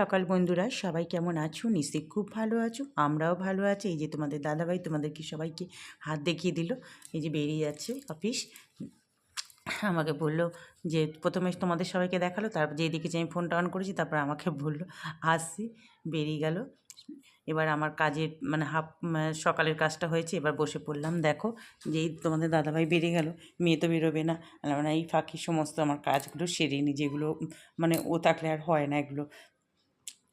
সকাল বন্ধুরা, সবাই কেমন আছো? নিশ্চয়ই খুব ভালো আছো, আমরাও ভালো আছি। এই যে তোমাদের দাদাভাই তোমাদেরকে সবাইকে হাত দেখিয়ে দিল, এই যে বেরিয়ে যাচ্ছে অফিস। আমাকে বলল যে, প্রথমে তোমাদের সবাইকে দেখাল তারপর যে দেখেছি আমি ফোনটা অন করেছি, তারপর আমাকে বলল, আসছি, বেরিয়ে গেল। এবার আমার কাজের মানে হাফ সকালের কাজটা হয়েছে, এবার বসে পড়লাম। দেখো যেই তোমাদের দাদাভাই বেরিয়ে গেল, মেয়ে তো বেরোবে না। মানে এই ফাঁকি সমস্ত আমার কাজগুলো সেরে নি, যেগুলো মানে ও থাকলে আর হয় না এগুলো।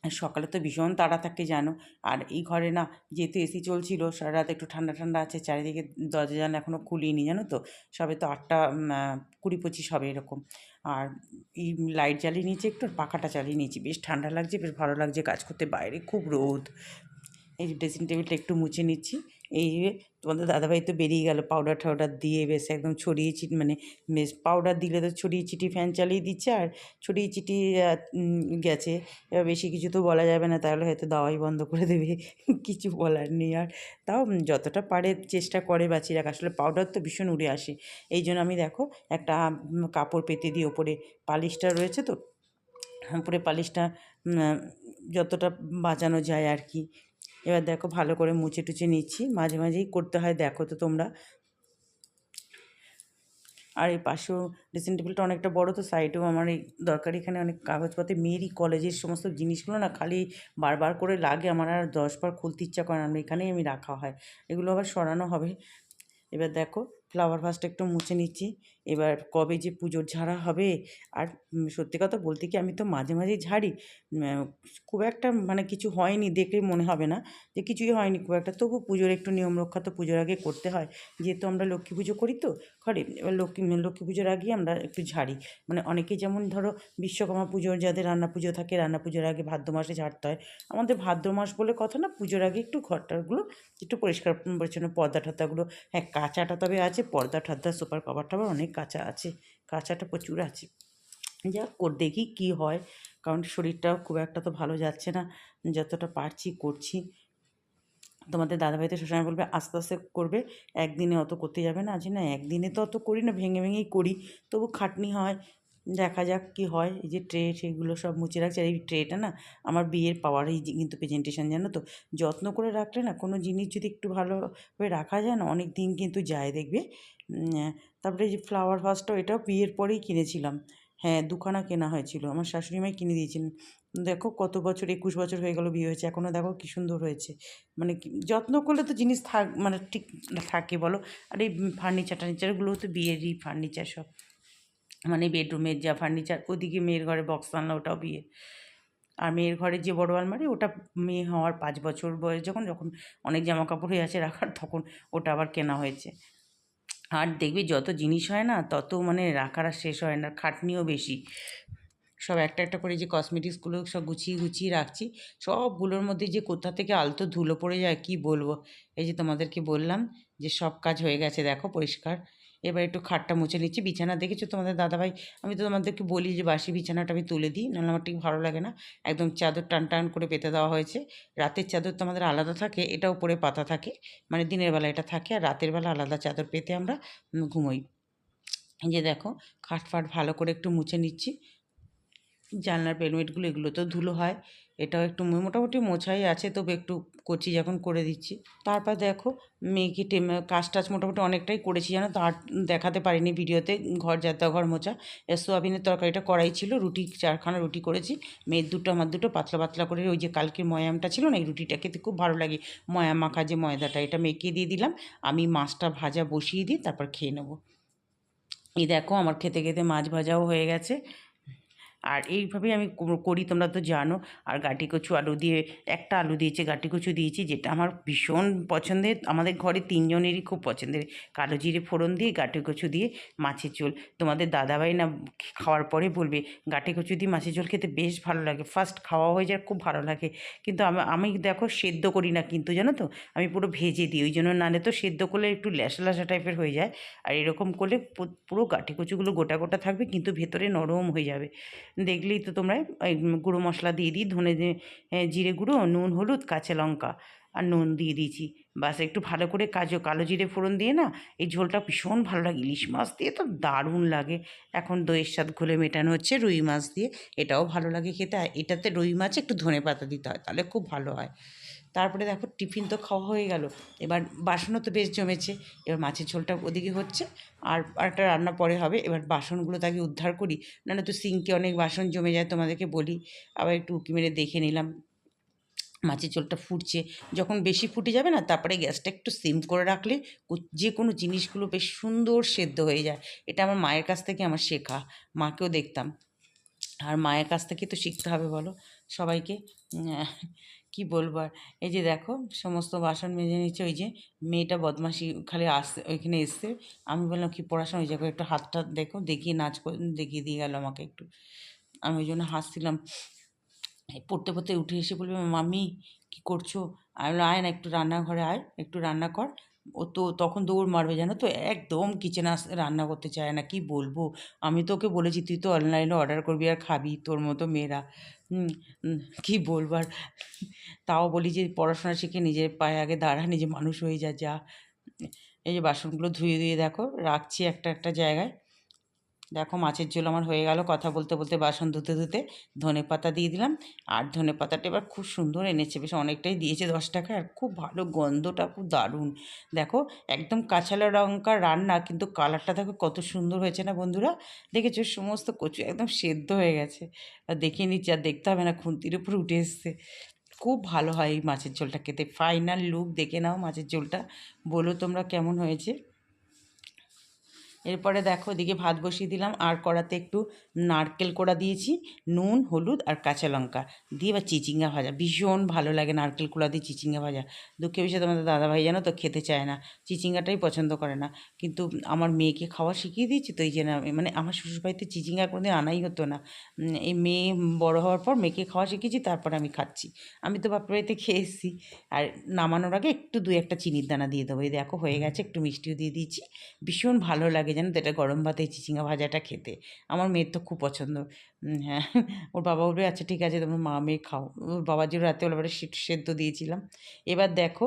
সকালে তো ভীষণ তাড়া থাকে, জানো। আর এই ঘরে না যেহেতু এসি চলছিল, সারা রাত একটু ঠান্ডা ঠান্ডা আছে, চারিদিকে দরজা জানা এখনও খুলিনি, জানো তো। সবে তো আটটা কুড়ি পঁচিশ হবে এরকম। আর এই লাইট জ্বালিয়ে নিয়েছি একটু পাখাটা চালিয়ে নিয়েছি। বেশ ঠান্ডা লাগছে, বেশ ভালো লাগছে, কাজ করতে বাইরে খুব রোদ। এই ড্রেসিং টেবিলটা একটু মুছে নিচ্ছি। এই তোমাদের দাদাভাই তো বেরিয়ে গেল পাউডার টাউডার দিয়ে বেশ একদম ছড়িয়ে ছিট মানে বেশ পাউডার দিলে তো ছড়িয়ে চিটি ফ্যান চালিয়ে দিচ্ছে আর ছড়িয়ে চিটি গেছে। এবার বেশি কিছু তো বলা যাবে না, তাহলে হয়তো দাওয়াই বন্ধ করে দেবে। কিছু বলার নেই আর। তাও যতটা পারে চেষ্টা করে বাঁচিয়ে রাখা, আসলে পাউডার তো ভীষণ উড়ে আসে। এই জন্য আমি দেখো একটা কাপড় পেতে দিই ওপরে পালিশটা রয়েছে তো, উপরে পালিশটা যতটা বাঁচানো যায় আর কি। এবার দেখো ভালো করে মুছে টুচে নিচ্ছি। মাঝে মাঝেই করতে হয়, দেখো তো তোমরা। আর এই পাশেও ড্রেসিং টেবিলটা অনেকটা বড়, তো সাইডেও আমার এই দরকারি এখানে অনেক কাগজপত্র, মেয়েরই কলেজের সমস্ত জিনিসগুলো না খালি বারবার করে লাগে, আমার আর দশবার খুলতে ইচ্ছা করে না এখানেই আমি রাখা হয়। এগুলো আবার সরানো হবে। এবার দেখো ফ্লাওয়ার ভাসটা একটু মুছে নিচ্ছি। এবার কবে যে পুজোর ঝাড়া হবে আর সত্যি কথা বলতে কি আমি তো মাঝে মাঝে ঝাড়ি। খুব একটা মানে কিছু হয়নি, দেখলে মনে হবে না যে কিছুই হয়নি খুব একটা। তবু পুজোর একটু নিয়ম রক্ষা তো পুজোর আগে করতে হয়। যেহেতু আমরা লক্ষ্মী পুজো করি তো ঘরে, এবার লক্ষ্মী লক্ষ্মী পুজোর আগেই আমরা একটু ঝাড়ি। মানে অনেকে যেমন ধরো বিশ্বকর্মা পুজোর, যাদের রান্না পুজো থাকে রান্না পুজোর আগে ভাদ্র মাসে ঝাড়তে হয়। আমাদের ভাদ্র মাস বলে কথা না, পুজোর আগে একটু ঘরটারগুলো একটু পরিষ্কার, পরিচ্ছন্ন পর্দা টর্দাগুলো হ্যাঁ কাঁচাটা তবে আছে পর্দা টর্দা সুপার কভার টভার অনেক কাঁচা আছে, কাঁচাটা প্রচুর আছে। যা কর দেখি কি হয়। কারণ শরীরটাও খুব একটা তো ভালো যাচ্ছে না, যতটা পারছি করছি। তোমাদের দাদাভাই তো সবসময় বলবে, আস্তে আস্তে করবে, একদিনে অত করতে যাবে না। আজ না, একদিনে তো অত করি না, ভেঙে ভেঙেই করি। তবু খাটনি হয় দেখা যাক কি হয়। এই যে ট্রে সেগুলো সব মুছে রাখছে। আর এই ট্রেটা না আমার বিয়ের পাওয়ারই কিন্তু প্রেজেন্টেশন জানো তো? যত্ন করে রাখলে না কোনো জিনিস যদি একটু ভালোভাবে রাখা যায় না, অনেক দিন কিন্তু যায় দেখবে। তারপরে এই যে ফ্লাওয়ার ভাসটাও এটাও বিয়ের পরেই কিনেছিলাম। হ্যাঁ দুখানা কেনা হয়েছিল। আমার শাশুড়ি মাই কিনে দিয়েছিলেন দেখো কত বছর, একুশ বছর হয়ে গেল বিয়ে হয়েছে। এখনও দেখো কী সুন্দর হয়েছে। মানে যত্ন করলে তো জিনিস থাক মানে ঠিক থাকে বলো। আর এই ফার্নিচার টার্নিচারগুলো তো বিয়েরই ফার্নিচার সব। মানে বেডরুমের যা ফার্নিচার ওদিকে মেয়ের ঘরে বক্স আনলো ওটাও বিয়ে। আর মেয়ের ঘরে যে বড় আলমারি, ওটা মেয়ে হওয়ার পাঁচ বছর বয়স যখন যখন অনেক জামা কাপড় হয়ে আছে রাখার, তখন ওটা আবার কেনা হয়েছে। আর দেখবি যত জিনিস হয় না, তত মানে রাখার আর শেষ হয় না, খাটনিও বেশি। সব একটা একটা করে যে কসমেটিক্সগুলো সব গুছিয়ে গুছিয়ে রাখছি, সবগুলোর মধ্যে যে কোথা থেকে আলতো ধুলো পড়ে যায়, কি বলব? এই যে তোমাদেরকে বললাম যে সব কাজ হয়ে গেছে, দেখো পরিষ্কার। এবার একটু খাটটা মুছে নিচ্ছি। বিছানা দেখেছ তোমাদের দাদাভাই? আমি তো তোমাদেরকে বলি যে বাসি বিছানাটা আমি তুলে দিই, নাহলে আমার ঠিক ভালো লাগে না। একদম চাদর টান টান করে পেতে দেওয়া হয়েছে। রাতের চাদর তো আমাদের আলাদা থাকে, এটা উপরে পাতা থাকে মানে দিনের বেলা এটা থাকে, আর রাতের বেলা আলাদা চাদর পেতে আমরা ঘুমোই। যে দেখো, খাট ফাট ভালো করে একটু মুছে নিচ্ছি। জানলার বেলমেটগুলো এগুলো তো ধুলো হয়। এটাও একটু মোটামুটি মোছাই আছে, তবে একটু কচি যখন করে দিচ্ছি। তারপর দেখো, মেয়েকে টেমে, কাজ টাজ মোটামুটি অনেকটাই করেছি জানো আর দেখাতে পারিনি ভিডিওতে, ঘর যাতা ঘর মোছা। সোয়াবিনের তরকারিটা করাই ছিল, রুটি, চারখানা রুটি করেছি। মেয়ের দুটো, আমার দুটো পাতলা পাতলা করে ওই যে কালকের ময়ামটা ছিল না, এই রুটিটা খেতে খুব ভালো লাগে। ময়া মাখা যে ময়দাটা, এটা মেখে দিয়ে দিলাম। আমি মাছটা ভাজা বসিয়ে দিই তারপর খেয়ে নেব। এই দেখো, আমার খেতে খেতে মাছ ভাজাও হয়ে গেছে। আর এইভাবেই আমি করি তোমরা তো জানো। আর গাটি কচু আলু দিয়ে, একটা আলু দিয়েছে, গাটি কচু দিয়েছি, যেটা আমার ভীষণ পছন্দের। আমাদের ঘরে তিনজনেরই খুব পছন্দের। কালো জিরে ফোড়ন দিয়ে, গাটি কচু দিয়ে মাছের ঝোল। তোমাদের দাদাভাই না খাওয়ার পরে বলবে, গাটি কচু দিয়ে মাছের ঝোল খেতে বেশ ভালো লাগে। ফার্স্ট খাওয়া হয়ে যায়, খুব ভালো লাগে। কিন্তু আমি দেখো সেদ্ধ করি না কিন্তু, জানো তো? আমি পুরো ভেজে দিই। ওই জন্য নালে তো সেদ্ধ করলে একটু ল্যাসা ল্যাসা টাইপের হয়ে যায়। আর এরকম করলে পুরো গাঠি কচুগুলো গোটা গোটা থাকবে, কিন্তু ভেতরে নরম হয়ে যাবে। দেখলেই তো তোমরা গুঁড়ো মশলা দিয়ে দিই ধনে জিরে গুঁড়ো নুন হলুদ কাঁচা লঙ্কা। আর নুন দিয়ে দিয়েছি। বাস একটু ভালো করে কাজু, কালো জিরে ফোড়ন দিয়ে না, এই ঝোলটা ভীষণ ভালো লাগে। ইলিশ মাছ দিয়ে তো দারুণ লাগে। এখন দইয়ের স্বাদ ঘোলে মেটানো হচ্ছে রুই মাছ দিয়ে। এটাও ভালো লাগে খেতে। আর এটাতে রুই মাছ একটু ধনে পাতা দিতে হয়, তাহলে খুব ভালো হয়। তারপরে দেখো, টিফিন তো খাওয়া হয়ে গেল। এবার বাসনও তো বেশ জমেছে। এবার মাছের ঝোলটা ওদিকে হচ্ছে। আর একটা রান্না পরে হবে। এবার বাসনগুলো তাকে উদ্ধার করি। নাহলে তো সিঙ্কে অনেক বাসন জমে যায়, তোমাদেরকে বলি। আবার একটু উঁকি মেরে দেখে নিলাম। মাছের ঝোলটা ফুটছে। যখন বেশি ফুটে যাবে না, তারপরে গ্যাসটা একটু সিম করে রাখলে যে কোনো জিনিসগুলো বেশ সুন্দর সেদ্ধ হয়ে যায়। এটা আমার মায়ের কাছ থেকে আমার শেখা। মাকেও দেখতাম। আর মায়ের কাছ থেকে তো শিখতে হবে, বলো? সবাইকে কি বলব আর? এই যে দেখো, সমস্ত বাসন মেজে নিচ্ছে ওই যে মেয়েটা বদমাশি খালি আসছে, ওইখানে এসছে। আমি বললাম, কি পড়াশোনা? ওই জায়গায় একটু হাতটা দেখো, দেখিয়ে নাচ দেখিয়ে দিয়ে গেল আমাকে একটু। আমি ওই জন্য হাসছিলাম। পড়তে পড়তে উঠে এসে বলবে মামি কি করছ? আমি বললাম, আয় না একটু রান্নাঘরে আয় একটু রান্না কর। ও তো তখন দৌড় মারবে জানো তো একদম কিচেনে আস রান্না করতে চায় না কি বলব? আমি তো ওকে বলেছি তুই তো অনলাইনে অর্ডার করবি আর খাবি তোর মতো মেয়েরা। কি বলব আর? তাও বলি যে পড়াশোনা শিখে নিজের পায়ে আগে দাঁড়া নিজে মানুষ হয়ে যা যা। এই যে বাসনগুলো ধুয়ে ধুয়ে দেখো রাখছি একটা একটা জায়গায়। দেখো মাছের ঝোল আমার হয়ে গেল। কথা বলতে বলতে বাসন ধুতে ধুতে ধনে পাতা দিয়ে দিলাম। আর ধনে পাতাটা এবার খুব সুন্দর এনেছে। বেশ অনেকটাই দিয়েছে দশ টাকা আর খুব ভালো গন্ধটা, খুব দারুণ। দেখো একদম কাঁচালা লঙ্কার রান্না, কিন্তু কালারটা দেখো কত সুন্দর হয়েছে না বন্ধুরা? দেখেছ সমস্ত কচু একদম সেদ্ধ হয়ে গেছে। আর দেখিয়ে নিচ্ছি, আর দেখতে হবে না, খুন্তির উপর উঠে এসছে। খুব ভালো হয় এই মাছের ঝোলটা খেতে। ফাইনাল লুক দেখে নাও মাছের ঝোলটা। বলো তোমরা কেমন হয়েছে? এরপরে দেখো এদিকে ভাত বসিয়ে দিলাম, আর কড়াতে একটু নারকেল কোড়া দিয়েছি, নুন, হলুদ আর কাঁচা লঙ্কা। দিয়ে এবার চিচিঙ্গা ভাজা, ভীষণ ভালো লাগে নারকেল কোড়া দিয়ে চিচিঙ্গা ভাজা। দুঃখের বিষয়ে তোমাদের দাদাভাই জানো তো খেতে চায় না, চিচিঙ্গাটাই পছন্দ করে না। কিন্তু আমার মেয়েকে খাওয়া শিখিয়ে দিয়েছি তো এই জন্য মানে আমার শ্বশুরবাড়িতে চিচিঙ্গা কোনোদিন আনাই হতো না। এই মেয়ে বড় হওয়ার পর মেয়েকে খাওয়া শিখেছি তারপর আমি খাচ্ছি। আমি তো বাপের বাড়িতে খেয়ে এসেছি। আর নামানোর আগে একটু দু একটা চিনির দানা দিয়ে দেবো। এই দেখো হয়ে গেছে, একটু মিষ্টিও দিয়ে দিয়েছি। ভীষণ ভালো লাগে জানো তো? এটা গরম ভাতে চিচিঙ্গা ভাজাটা খেতে। আমার মেয়ের তো খুব পছন্দ। হ্যাঁ। ওর বাবা বলবে আচ্ছা ঠিক আছে, তোমরা মা মেয়ে খাও। ওর বাবার যে রাতে ওর সেদ্ধ দিয়েছিলাম। এবার দেখো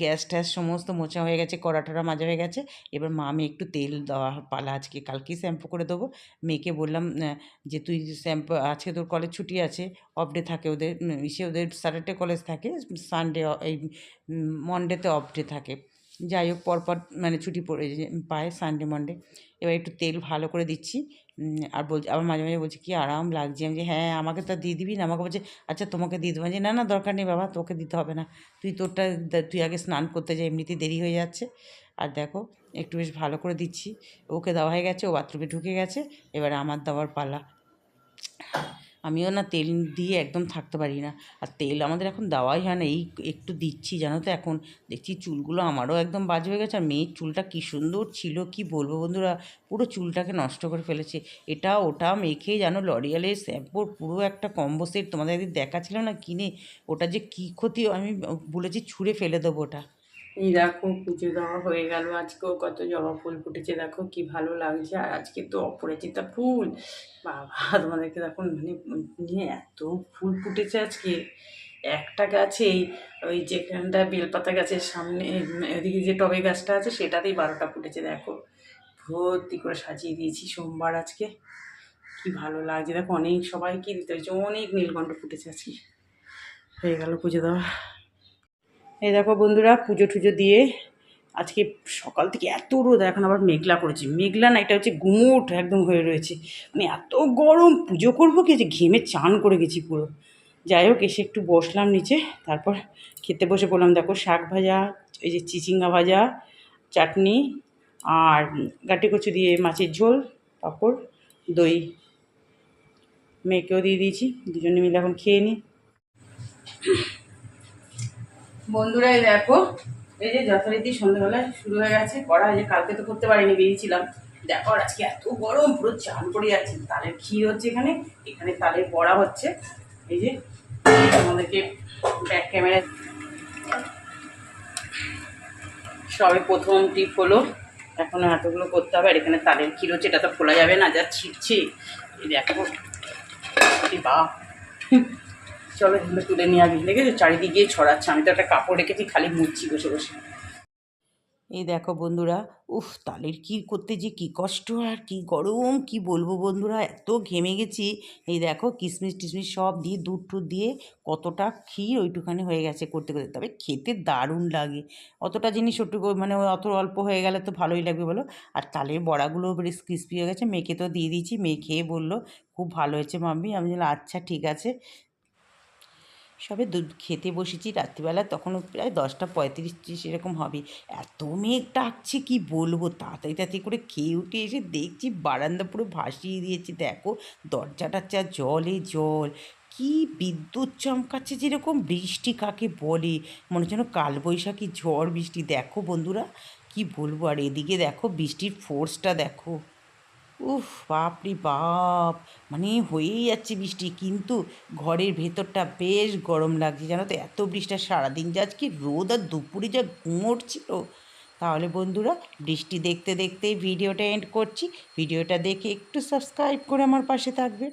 গ্যাস ট্যাস সমস্ত মোচা হয়ে গেছে, কড়া টড়া মাজা হয়ে গেছে। এবার মা মেয়ে একটু তেল দেওয়া পালা আজকে। কালকেই শ্যাম্পু করে দেবো। মেয়েকে বললাম যে তুই শ্যাম্পু, আজকে তোর কলেজ ছুটি আছে অফ ডে থাকে ওদের ইসে ওদের স্যাটারডে কলেজ থাকে সানডে এই মন্ডেতে অফ ডে থাকে। যাই হোক, পরপর মানে ছুটি পড়ে পায় সানডে মন্ডে এবার একটু তেল ভালো করে দিচ্ছি। আর বলছি আবার মাঝে মাঝে বলছি, কি আরাম লাগছে? আমি যে হ্যাঁ আমাকে তো দিয়ে দিবি না। আমাকে বলছে আচ্ছা তোমাকে দিয়ে দেবো। যে না না, দরকার নেই বাবা, তোকে দিতে হবে না। তুই তোরটা তুই আগে স্নান করতে যা, এমনিতেই দেরি হয়ে যাচ্ছে। আর দেখো, একটু বেশ ভালো করে দিচ্ছি। ওকে দেওয়া হয়ে গেছে, ও বাথরুমে ঢুকে গেছে। এবার আমার দেওয়ার পালা। আমিও না তেল দিয়ে একদম থাকতে পারি না। আর তেল আমাদের এখন দেওয়াই হয় না, এই একটু দিচ্ছি জানো তো এখন। দেখছি চুলগুলো আমারও একদম বাজে হয়ে গেছে, আর মেয়ের চুলটা কী সুন্দর ছিল, কি বলব বন্ধুরা? পুরো চুলটাকে নষ্ট করে ফেলেছে। এটা ওটা মেখে জানো লরিয়ালের শ্যাম্পুর পুরো একটা কম্বো সেট তোমাদের একদিন দেখা ছিল না কিনে, ওটা যে কী ক্ষতি আমি বলেছি ছুঁড়ে ফেলে দেবো ওটা। এই দেখো পুজো দেওয়া হয়ে গেল। আজকেও কত জবা ফুল ফুটেছে। দেখো কি ভালো লাগছে। আর আজকে তো অপরাজিতা ফুল। বাবা, তোমাদেরকে দেখো মানে এত ফুল ফুটেছে আজকে। একটা গাছেই ওই যেখানটা বেলপাতা গাছের সামনে ওদিকে যে টবে গাছটা আছে, সেটাতেই বারোটা ফুটেছে। দেখো, ভর্তি করে সাজিয়ে দিয়েছি সোমবার আজকে। কি ভালো লাগছে। দেখো অনেক সবাইকে দিতে হয়েছে। অনেক নীলকণ্ঠ ফুটেছে আজকে। হয়ে গেল পুজো দেওয়া। এই দেখো বন্ধুরা, পুজো টুজো দিয়ে আজকে সকাল থেকে এত রোদ, এখন আবার মেঘলা করেছি। মেঘলা না, এটা হচ্ছে গুমোট একদম হয়ে রয়েছে। মানে এত গরম, পুজো করব কি? যে ঘেমে চান করে গেছি পুরো। যাই হোক, এসে একটু বসলাম নিচে, তারপর খেতে বসে বললাম, দেখো শাক ভাজা, এই যে চিচিঙ্গা ভাজা, চাটনি আর গাটি কচু দিয়ে মাছের ঝোল, পাঁপড়, দই। মেয়েকেও দিয়ে দিয়েছি, দুজনে মিলে এখন খেয়ে নিই বন্ধুরা এই দেখো, এই যে যথারীতি সন্ধ্যাবেলায় শুরু হয়ে গেছে এই যে কালকে তো করতে পারিনি, বেরিয়েছিলাম। দেখো আজকে এত গরম, পুরো চান পড়ে যাচ্ছে, তালের ক্ষীর হচ্ছে এখানে এখানে তালের বড়া হচ্ছে। এই যে আমাদেরকে ব্যাক ক্যামেরা সবে প্রথম টিপ হলো, এখনও এতগুলো করতে হবে, আর এখানে তালের ক্ষীর হচ্ছে, এটা তো খোলা যাবে না, যা ছিটছে। এই দেখো বাপ চলো এগুলো তুলে নিয়ে আগে। দেখেছ? চারিদিকে ছড়াচ্ছে। আমি তো একটা কাপড় রেখেছি, খালি মুছছি বসে বসে। এই দেখো বন্ধুরা, উফ, তালের ক্ষীর করতে যে কি কষ্ট আর কি গরম, কি বলব বন্ধুরা, এত ঘেমে গেছি। এই দেখো, কিশমিশ টিশমিশ সব দিয়ে, দুধ টুধ দিয়ে কতটা ক্ষীর ওইটুখানি হয়ে গেছে করতে করতে। তবে খেতে দারুণ লাগে। অতটা জিনিস ওটুকু মানে অত অল্প হয়ে গেলে তো ভালোই লাগবে বলো। আর তালের বড়াগুলো বেশ ক্রিস্পি হয়ে গেছে। মেয়েকে তো দিয়ে দিয়েছি। মেয়ে খেয়ে বলল, খুব ভালো হয়েছে মাম্মি। আমি বললাম আচ্ছা ঠিক আছে। সবে দুধ খেতে বসেছি, রাত্রিবেলা তখন প্রায় দশটা পঁয়ত্রিশ ত্রিশ এরকম হবে। এত মেঘ ডাকছে, কি বলব? তাড়াতাড়ি তাড়াতাড়ি করে খেয়ে উঠে এসে দেখছি বারান্দা পুরো ভাসিয়ে দিয়েছে। দেখো দরজা টরজা জলে জল, কি বিদ্যুৎ চমকাচ্ছে যেরকম বৃষ্টি কাকে বলে? মনে হচ্ছে কালবৈশাখী ঝড় বৃষ্টি। দেখো বন্ধুরা, কি বলব? আর এদিকে দেখো বৃষ্টির ফোর্সটা দেখো। উফ, বাপরে বাপ। মানে হয়েই যাচ্ছে বৃষ্টি, কিন্তু ঘরের ভেতরটা বেশ গরম লাগছে। জানো তো, এত বৃষ্টি সারাদিন যে আজকে রোদ আর দুপুরে যা ছিল তাহলে বন্ধুরা, বৃষ্টি দেখতে দেখতে ভিডিওটা এন্ড করছি। ভিডিওটা দেখে একটু সাবস্ক্রাইব করে আমার পাশে থাকবে